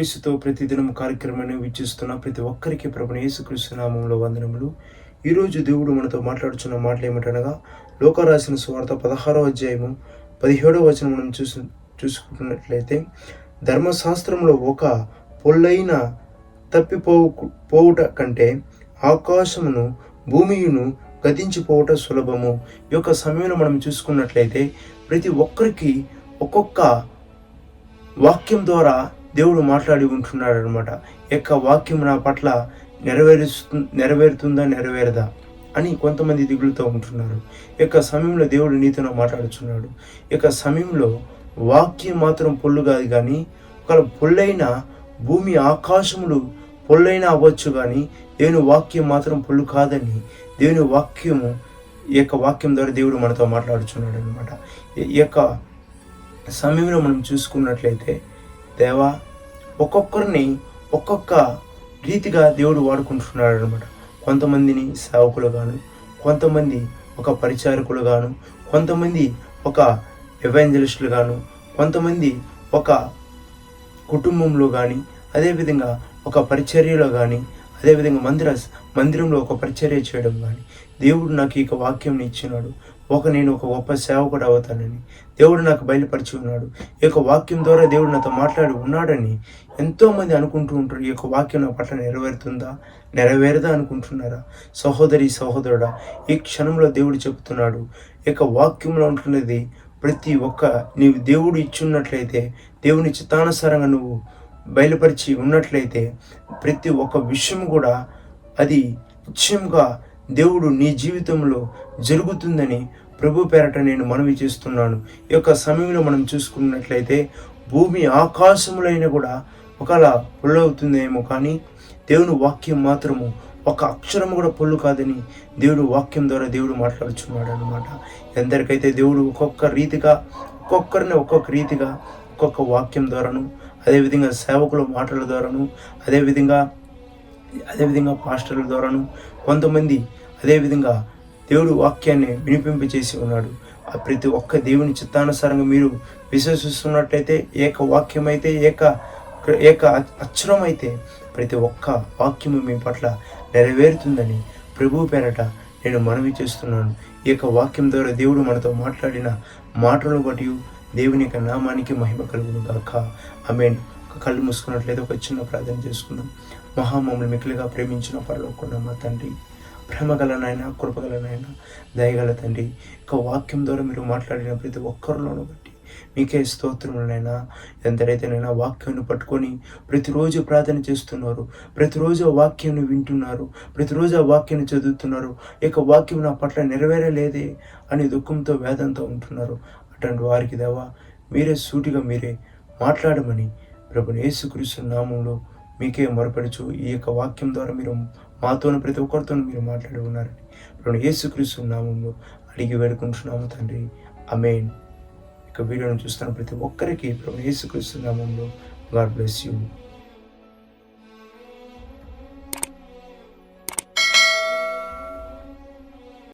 క్రీస్తుతో ప్రతిదినం కార్యక్రమాన్ని వీక్షిస్తున్న ప్రతి ఒక్కరికి ప్రభుని యేసుక్రీస్తు నామంలో వందనములు. ఈరోజు దేవుడు మనతో మాట్లాడుచున్న మాటలు ఏమిటనగా లోక రాసిన సువార్త పదహారో అధ్యాయము పదిహేడవ వచనం మనం చూసు చూసుకున్నట్లయితే ధర్మశాస్త్రంలో ఒక పొల్లైన తప్పిపోవు పోవుట కంటే ఆకాశమును భూమియును గతించిపోవుట సులభము. ఈ యొక్క సమయంలో మనం చూసుకున్నట్లయితే ప్రతి ఒక్కరికి ఒక్కొక్క వాక్యం ద్వారా దేవుడు మాట్లాడి ఉంటున్నాడు అనమాట యొక్క వాక్యం నా పట్ల నెరవేరుస్తు నెరవేరుతుందా నెరవేరదా? అని కొంతమంది దిగులుతో ఉంటున్నారు. యొక్క సమయంలో దేవుడు నీతో మాట్లాడుచున్నాడు. యొక్క సమయంలో వాక్యం మాత్రం పొల్లు కాదు కానీ ఒక పొల్లైన భూమి ఆకాశములు పొల్లైన అవ్వచ్చు కానీ దేవుని వాక్యం మాత్రం పొల్లు కాదని దేవుని వాక్యము ఈ యొక్క వాక్యం ద్వారా దేవుడు మనతో మాట్లాడుచున్నాడు అనమాట ఈ యొక్క సమయంలో మనం చూసుకున్నట్లయితే దేవా ఒక్కొక్కరిని ఒక్కొక్క రీతిగా దేవుడు వాడుకుంటున్నాడు అనమాట కొంతమందిని సేవకులుగాను కొంతమంది ఒక పరిచారకులు గాను కొంతమంది ఒక ఎవాంజలిస్టులు గాను కొంతమంది ఒక కుటుంబంలో కానీ అదేవిధంగా ఒక పరిచర్యలో కానీ అదేవిధంగా మందిర మందిరంలో ఒక పరిచర్య చేయడం కానీ దేవుడు నాకు ఈ వాక్యం ఇచ్చినాడు. ఒక నేను ఒక గొప్ప సేవకుడు అవుతానని దేవుడు నాకు బయలుపరిచి ఉన్నాడు. ఈ యొక్క వాక్యం ద్వారా దేవుడు నాతో మాట్లాడి ఉన్నాడని ఎంతోమంది అనుకుంటూ ఉంటారు. ఈ యొక్క వాక్యం నా పట్ల నెరవేరుతుందా? నెరవేరదా అనుకుంటున్నారా? సహోదరి సహోదరుడా ఈ క్షణంలో దేవుడు చెబుతున్నాడు ఈ యొక్క వాక్యంలో ఉంటున్నది ప్రతి ఒక్క నీవు దేవుడు ఇచ్చున్నట్లయితే దేవుని చిత్తానుసారంగా నువ్వు బయలుపరిచి ఉన్నట్లయితే ప్రతి ఒక్క విషయం కూడా అది నిశ్చయంగా దేవుడు నీ జీవితంలో జరుగుతుందని ప్రభు పేరట నేను మనవి చేస్తున్నాను. ఈ యొక్క సమయంలో మనం చూసుకున్నట్లయితే భూమి ఆకాశములైన కూడా ఒకవేళ పొల్లవుతుందేమో కానీ దేవుని వాక్యం మాత్రము ఒక అక్షరం కూడా పొల్లు కాదని దేవుడు వాక్యం ద్వారా దేవుడు మాట్లాడుచున్నాడు అనమాట ఎందరికైతే దేవుడు ఒక్కొక్క రీతిగా ఒక్కొక్కరిని ఒక్కొక్క రీతిగా ఒక్కొక్క వాక్యం ద్వారాను అదేవిధంగా సేవకుల మాటల ద్వారాను అదేవిధంగా అదేవిధంగా పాస్టర్ల ద్వారాను కొంతమంది అదేవిధంగా దేవుడు వాక్యాన్ని వినిపింప చేసి ఉన్నాడు. ఆ ప్రతి ఒక్క దేవుని చిత్తానుసారంగా మీరు విశ్వసిస్తున్నట్టయితే ఏక వాక్యం అయితే ఏక ఏక అక్షరం అయితే ప్రతి ఒక్క వాక్యము మీ పట్ల నెరవేరుతుందని ప్రభు పేరట నేను మనవి చేస్తున్నాను. ఈ యొక్క వాక్యం ద్వారా దేవుడు మనతో మాట్లాడిన మాటలు బట్టి దేవుని యొక్క నామానికి మహిమ కలుగును గాక. ఆమెన్. ఒక కళ్ళు మూసుకున్నట్లయితే ఒక చిన్న ప్రార్థన చేసుకుందాం. మహామములు మిక్కులుగా ప్రేమించిన పరలోకున్న మా తండ్రి. ప్రేమగల నాయన కృపగల నాయన దయగల తండ్రి. ఒక వాక్యం ద్వారా మీరు మాట్లాడిన ప్రతి ఒక్కరిలోనూ బట్టి మీకే స్తోత్రములనైనా ఎంతైతే నైనా వాక్యాన్ని పట్టుకొని ప్రతిరోజు ప్రార్థన చేస్తున్నారు ప్రతిరోజు ఆ వాక్యాన్ని వింటున్నారు ప్రతిరోజు ఆ వాక్యాన్ని చదువుతున్నారు ఇక వాక్యం నా పట్ల నెరవేరలేదే అని దుఃఖంతో వేదంతో ఉంటున్నారు. అటువంటి వారికి దేవా మీరే సూటిగా మీరే మాట్లాడమని ప్రభు యేసుక్రీస్తు నామంలో మీకే మొరపెడుచు ఈ యొక్క వాక్యం ద్వారా మీరు మాతోను ప్రతి ఒక్కరితో మీరు మాట్లాడి ఉన్నారని ప్రభు యేసుక్రీస్తు నామంలో అడిగి వేడుకుంటున్నాము తండ్రి. అమేన్ ఇక వీడియోను చూస్తున్న ప్రతి ఒక్కరికి ప్రభు యేసుక్రీస్తు నామంలో గాడ్ బ్లెస్ యూ.